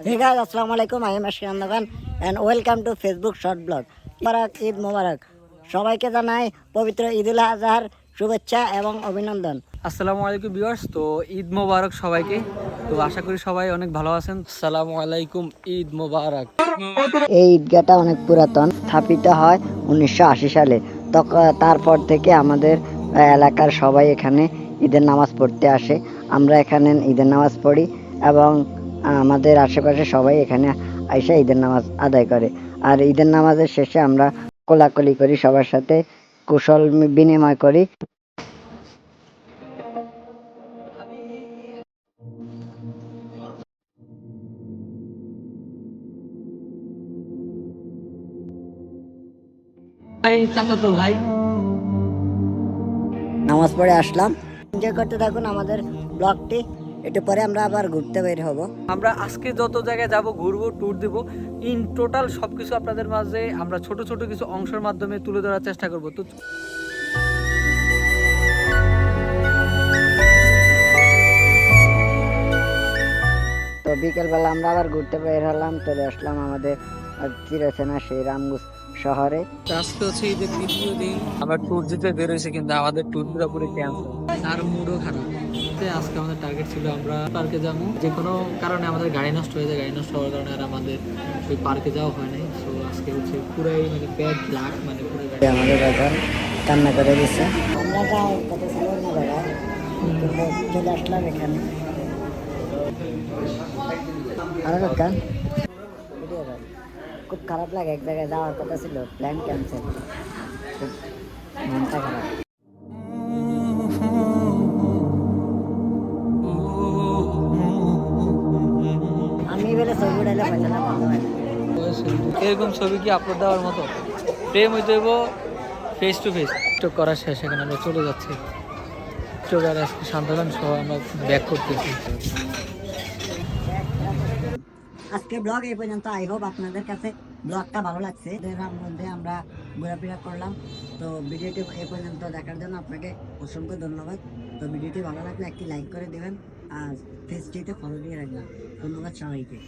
Guys, আসসালামু আলাইকুম I am Ashiyan Khan and welcome to Facebook short blog মোবারক ঈদ মোবারক সবাইকে জানাই পবিত্র ঈদ উল আজহার শুভেচ্ছা এবং অভিনন্দন। আসসালামু আলাইকুম ভিউয়ার্স তো ঈদ মোবারক সবাইকে। তো আশা করি সবাই অনেক ভালো আছেন। আসসালামু আলাইকুম ঈদ মোবারক। এই ঈদগাহটা অনেক পুরাতন স্থাপিত হয় উনিশশো আশি সালে। তখন তারপর থেকে আমাদের এলাকার সবাই এখানে ঈদের নামাজ পড়তে আসে। আমরা এখানে ঈদের নামাজ পড়ি এবং আমাদের আশেপাশে সবাই এখানে আইসা ঈদের নামাজ আদায় করে। আর ঈদের নামাজের শেষে আমরা কোলাকুলি করি সবার সাথে কুশল বিনিময় করি। ভাই। নামাজ পড়ে আসলাম। এনজয় করতে থাকুন আমাদের ব্লগটি। একটু পরে আমরা আবার ঘুরতে বের হব। আমরা আজকে যত জায়গায় যাব ঘুরবো ট্যুর দিব ইন টোটাল সবকিছু আপনাদের মাঝে আমরা ছোট ছোট কিছু অংশের মাধ্যমে তুলে ধরার চেষ্টা করব। তো তো বিকেলবেলা আমরা আবার ঘুরতে বের হলাম চলে আসলাম আমাদের চিরচেনা সেই রামগুজ শহরে। আজকে হচ্ছে ঈদের তৃতীয় দিন। আমরা ট্যুর দিতে বেরোইছি কিন্তু আমাদের ট্যুর পুরোপুরি ক্যান্সেল আর মুডও খারাপ। আজকে আমাদের টার্গেট ছিল আমরা পার্কে যাব। যে কোনো কারণে আমাদের গাড়ি নষ্ট হয়ে যায় গাড়ি নষ্ট হওয়ার কারণে আর আমাদের ওই পার্কে যাওয়া হয় নাই। সো আজকে হচ্ছে পুরাই মানে ব্যাড লাক মানে পুরো আমাদের এখন কান্না করে দিচ্ছে আমরা যাই কত ছিল না জায়গায় কিন্তু চলে আসলাম এখানে। আরে কাকা খুব খারাপ লাগে এক জায়গায় যাওয়ার কথা ছিল। প্ল্যান ক্যান্সেল খুব মনটা খারাপ। এরকম ছবি কি আপলোড দেওয়ার মতো? প্রেম হইতে হইব ফেস টু ফেস টিকটক করা শেষ এখানে আমরা চলে যাচ্ছি। আর আজকে শান্তগান সহ আমরা ব্যাক করতেছি। আজকে ব্লগ এই পর্যন্ত আই হোপ আপনাদের কাছে ব্লগটা ভালো লাগছে। এর মধ্যে আমরা ঘোরাফেরা করলাম। তো ভিডিওটি এই পর্যন্ত দেখার জন্য আপনাকে অসংখ্য ধন্যবাদ। তো ভিডিওটি ভালো লাগলে একটি লাইক করে দেবেন আর ফেসটিতে ফলো দিয়ে রাখবেন। ধন্যবাদ সবাইকে।